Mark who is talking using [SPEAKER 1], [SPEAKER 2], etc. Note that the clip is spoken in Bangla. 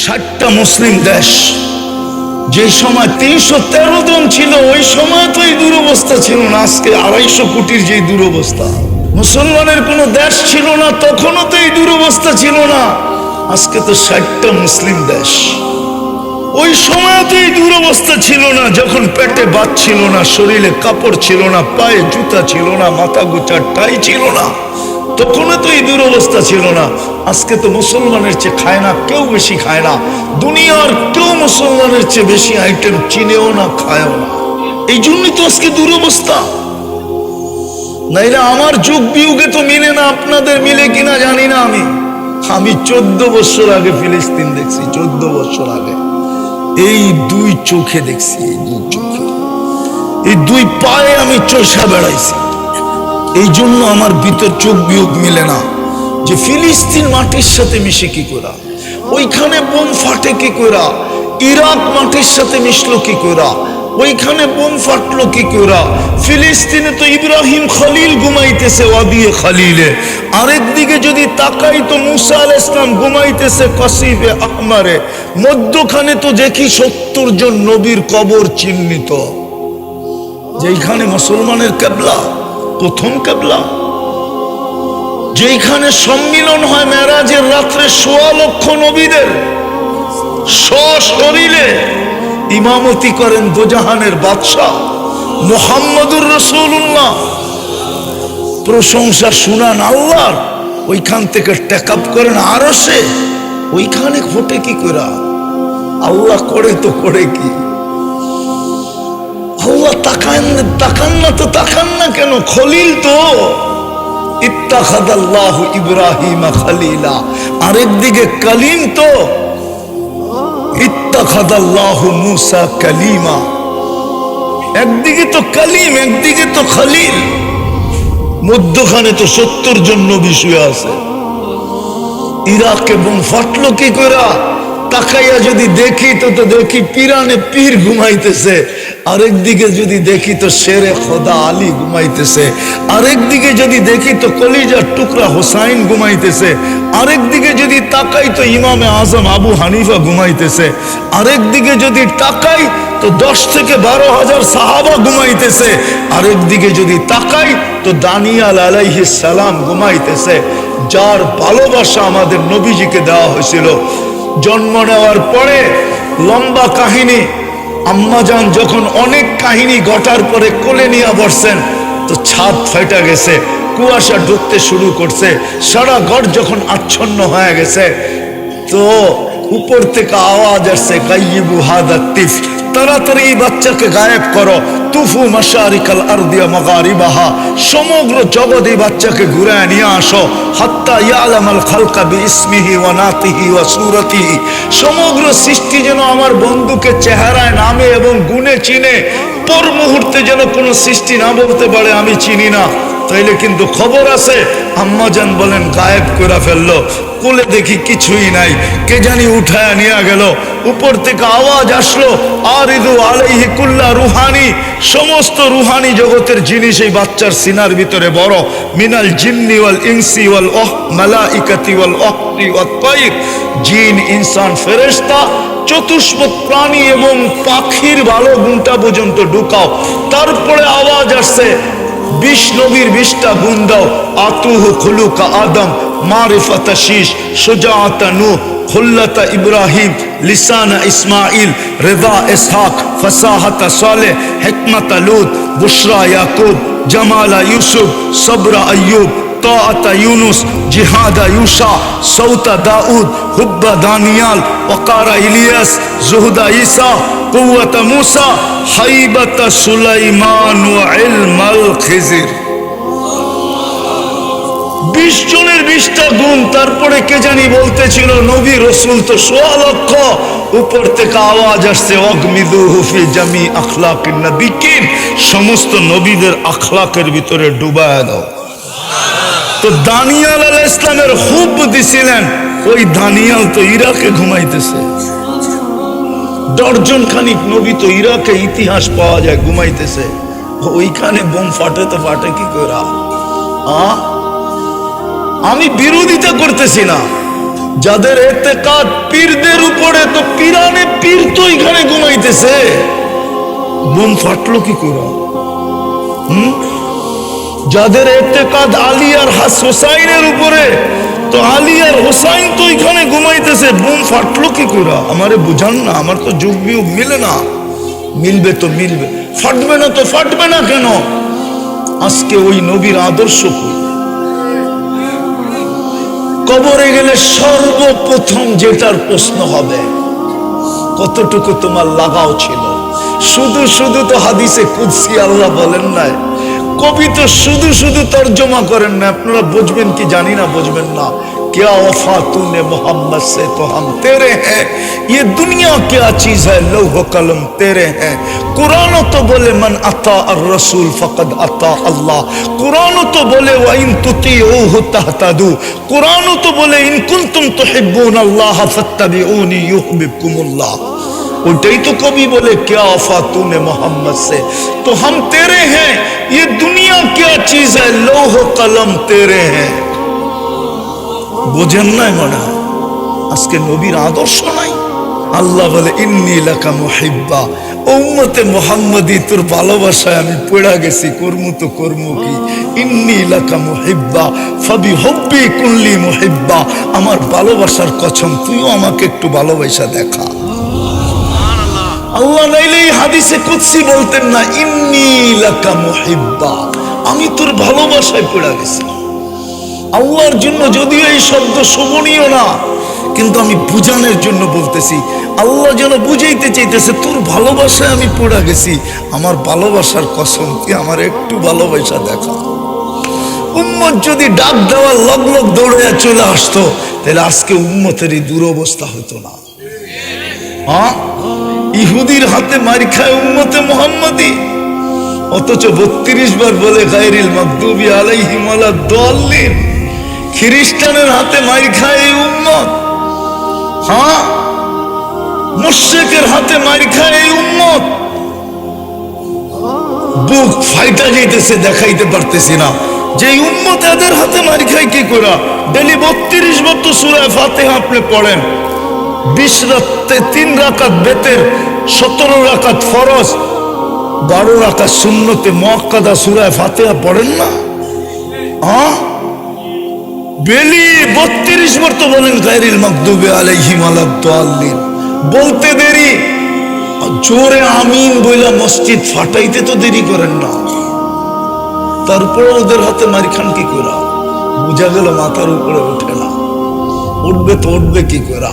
[SPEAKER 1] ষাটটা মুসলিম দেশ। যে সময় তিনশো তেরো জন ছিল, ওই সময় তো এই দুরবস্থা ছিল না। আজকে আড়াইশো কোটির যে দুরবস্থা। মুসলমানের কোনো দেশ ছিল না, তখনও তো এই দুরবস্থা ছিল না। আজকে তো ষাটটা মুসলিম দেশ। ওই সময় তো এই দুরবস্থা ছিল না, যখন পেটে বাদ ছিল না, শরীরে কাপড় ছিল না, পায়ে জুতা ছিল না, মাথা গুচার টাই ছিল না। তখনও তো এই দুরবস্থা ছিল না। আজকে তো মুসলমানের চেয়ে খায় না, কেউ বেশি খায় না। দুনিয়ার কেউ মুসলমানের চেয়ে বেশি আইটেম চিনেও না, খায়ও না। এই জন্যই তো আজকে দুরবস্থা। নাইলে আমার যুগ বিয়োগে তো মিলে না, আপনাদের মিলে কিনা জানি না আমি। আমি চোদ্দ বছর আগে ফিলিস্তিন দেখছি, চোদ্দ বছর আগে। এই দুই চোখে দেখছি, এই দুই চোখে। এই দুই পায়ে আমি চষা বেড়াইছি। এই জন্য আমার ভিতর চোখ বিয়োগ মিলে না যে ফিলিস্তিন মাটির সাথে মিশে কি করা ওইখানে বোম ফাটে কি করা ইরাক মাটির সাথে মিশলো কি করা ওইখানে বোম ফাটলো কি করা ফিলিস্তিনে তো ইব্রাহিম খলিল ঘুমাইতেছে ওয়াদিয়ে খালিলে। আরেক দিকে যদি তাকাই তো মুসা আল ইসলাম ঘুমাইতেছে কসিফে আহমারে। মধ্যখানে তো দেখি সত্তর জন নবীর কবর চিহ্নিত। যেইখানে মুসলমানের কেবলা। প্রথম কেবলা। যেইখানে সম্মিলন হয় মেরাজের রাত্রে সোয়া লক্ষ নবীদের। সশরীরে ইমামতি করেন দোজাহানের বাদশাহ মোহাম্মদুর রসুল্লাহ প্রশংসা শুনান আল্লাহর, ওইখান থেকে টেক আপ করেন আরও সে ওইখানে ঘটে কি করা আল্লাহ করে তো করে কি? আল্লাহ তাকান তাকান না তো, তাকান না কেন? খলিল তো। ইত্তাখাদাল্লাহ ইব্রাহিম খালিলা। আরেকদিকে কালিম তো। ইত্তাখাদাল্লাহ মুসা কালিমা। একদিকে তো কালিম, একদিকে তো খালিল। মধ্যখানে তো সত্তর জন নবী শুয়ে আছে। ইরাক এবং ফাটলো কি করা তাকাইয়া যদি দেখি, তো তো দেখি পিরানে পীর ঘুমাইতেছে। আরেক দিকে যদি দেখি, তো শেরে খোদা আলী ঘুমাইতেছে। আরেক দিকে যদি দেখি, তো কলিজার টুকরা হোসাইন ঘুমাইতেছে। আরেক দিকে যদি তাকাই, তো ইমামে আজম আবু হানিফা ঘুমাইতেছে। আরেক দিকে যদি তাকাই, তো দশ থেকে বারো হাজার সাহাবা ঘুমাইতেছে। আরেক দিকে যদি তাকাই, তো দানিয়াল আলাইহিস সালাম ঘুমাইতেছে। যার ভালোবাসা আমাদের নবীজিকে দেওয়া হয়েছিল। জন্ম নেওয়ার পরে লম্বা কাহিনী আম্মাজান যখন অনেক কাহিনী ঘটার পরে কোলে নিয়ে বসছেন, তো ছাদ ফেটা গেছে, কুয়াশা ঢুকতে শুরু করছে, সারা ঘর যখন আচ্ছন্ন হয়ে গেছে, তো উপর থেকে আওয়াজ আসছে গাইবু তাড়াতাড়ি এই বাচ্চাকে গায়েব করো। তুফু মাশারিকাল আরদিয়া মাগারিবাহা। সমগ্র জগৎ বাচ্চাকে ঘুরে নিয়ে আসো। হাত্তা ইয়ালামাল খালকা বি ইসমিহি ওয়া নাতিহি ওয়া সুরতিহি। সমগ্র সৃষ্টি যেন আমার বন্ধুকে চেহারায় নামে এবং গুণে চিনে। পর মুহূর্তে যেন কোনো সৃষ্টি না বলতে পারে, আমি চিনি না। তাইলে কিন্তু খবর আছে আম্মাজান বলেন, গায়েব করে ফেলল। কোলে দেখি কিছুই নাই। কে জানি উঠায় নিয়ে গেল। উপর থেকে আওয়াজ আসলো আর ইদু আলাইহি কুল্লা রুহানি। সমস্ত রুহানি জগতের জিনিস এই বাচ্চার সিনার ভিতরে বড়। মিনাল জিন্নি ওয়াল ইনসি ওয়াল অহ মালাইকাতি ওয়াল অহরি ওয়াত তাইর। জিন, ইনসান, ফেরেশতা চতুষ্পদ প্রাণী এবং পাখির ভালো গুণটা পর্যন্ত ঢুকাও। তারপরে আওয়াজ আসছে বিশ নবীর বিশটা গুণ দাও আতুহু খুলুকা আদম মারিফাতা শীষ সুজাআতা নূহ খুল্লাতা ইব্রাহিম লিসানা ইসমাইল রেদা ইসহাক ফসাহাতা সালেহ হিকমতা লুত বুশরা ইয়াকুব জামালা ইউসুফ সবরা আইয়ুব طاعة يونس جهاد يوشع صوت داود حب دانيال وقار إلياس زهد عيسى কুয়াতা মুসা, হাইবাতা সুলাইমান ইলমাল খিজির। বিশ জনের বিশটা গুণ, তারপরে কে জানি বলতেছিল, নবী রসুল তো সোয়ালক্ষ উপর থেকে আওয়াজ আসছে অগ্নিদু হুফি জামি আখলাক নবীকিন সমস্ত নবীদের আখলাকের ভিতরে ডুবায় দাও। তো দানিয়াল আল ইসলামের হুব দিছিলেন ওই দানিয়াল তো ইরাকে ঘুমাইতেছে। ডর্জন খানিক নবী তো ইরাকে ইতিহাস পাওয়া যায় ঘুমাইতেছে। ওইখানে বোম ফাটে তো ফাটে কি করে আমি বিরোধিতা করতেছি না। যাদের এতে কাজ পীরদের উপরে তো পিরানে পীর তো এখানে ঘুমাইতেছে। বোম ফাটলো কি করে যাদের এতে কাজ আলী আর হাস উপরে তো আলী আর হোসাইন তো এখানে ঘুমাইতেছে, বুম ফাটলো কি করে আমারে বুঝান না, আমার তো যুগ বিয়োগ মিলে না। মিলবে তো মিলবে। ফাটবে না তো ফাটবে না কেন? আজকে ওই নবীর আদর্শ কবরে গেলে সর্বপ্রথম যেটার প্রশ্ন হবে, কতটুকু তোমার লাগাও ছিল? শুধু শুধু তো হাদিসে কুদসি আল্লাহ বলেন নাই কবি তো শুধু শুধু তর্জমা করেন না আপনারা বুঝবেন কি জানি না বুঝবেন না क्या वफा तूने मोहम्मद से तो हम तेरे हैं ये दुनिया क्या चीज है लौह कलम तेरे हैं कुरान तो बोले मन अता और रसूल फकद अता अल्लाह कुरान तो बोले व इन तुतीऊहु तहतदू कुरान तो बोले इन कुंतुम तुहिब्बून अल्लाह फत्तबिऊनी युहब्बुकुमुल्लाह उल्टे तो कभी बोले क्या वफा तूने मोहम्मद से तो हम तेरे हैं ये दुनिया क्या चीज है लौह कलम तेरे हैं বোঝেন নাই মনে হয় আজকে নবীর আদর্শ নাই আল্লাহ বলে ইন্নি লাকা মুহিব্বা উম্মতে মোহাম্মদী তোর ভালোবাসায় আমি পড়া গেছি কর্মু তো কর্মু কি ইন্নি লাকা মুহিব্বা ফাবি হব্বি কুল্লি মুহিব্বা আমার ভালোবাসার কছম তুইও আমাকে একটু ভালোবাসা দেখা আল্লাহ নাইলে এই হাদিসে কুৎসি বলতেন না, ইন্নি লাকা মুহিব্বা। আমি তোর ভালোবাসায় পড়া গেছি। আল্লাহর জন্য যদিও এই শব্দ শোভনীয় না, কিন্তু আমি বুঝানোর জন্য বলতেছি, আল্লাহ যেন বুঝাইতে চাইতেছে, তোর ভালোবাসায় আমি পড়া গেছি। আমার ভালোবাসার কসম কি আমার একটু ভালোবাসা দেখা। উম্মত যদি ডাক দেওয়ার লগ লগ দৌড়ে চলে আসতো, তাহলে আজকে উম্মতের এই দুরবস্থা হতো না। ইহুদির হাতে মারি খায় উম্মতে মোহাম্মদী। অথচ বত্রিশ বার বলে গাইরিল মকদুবি আলাইহিম আলা দলিন খ্রিস্টানের হাতে মারি খায় এই উম্মত। হ্যাঁ মুশেকের হাতে মারি খায় এই উম্মত। বুক ফাইটা যাইতেছে, দেখাইতে পারতেছি না। যে উম্মত এদের হাতে মারি খায় কি করা ডেলি বত্রিশ বছর সুরায় ফাতে আপনি পড়েন। বিশ তিন রাকাত বেতের, সতেরো রাকাত ফরজ, বারো রাকাত শূন্যতে সুরায় ফাতেহা পড়েন না? বেলি বত্রিশ বার তো বলেন গাইরিল বলতে দেরি। জোরে আমিন বইলা মসজিদ ফাটাইতে তো দেরি করেন না। তারপরে ওদের হাতে মারি খান কি করা বুঝা গেল মাথার উপরে ওঠে না। উঠবে তো উঠবে কি করা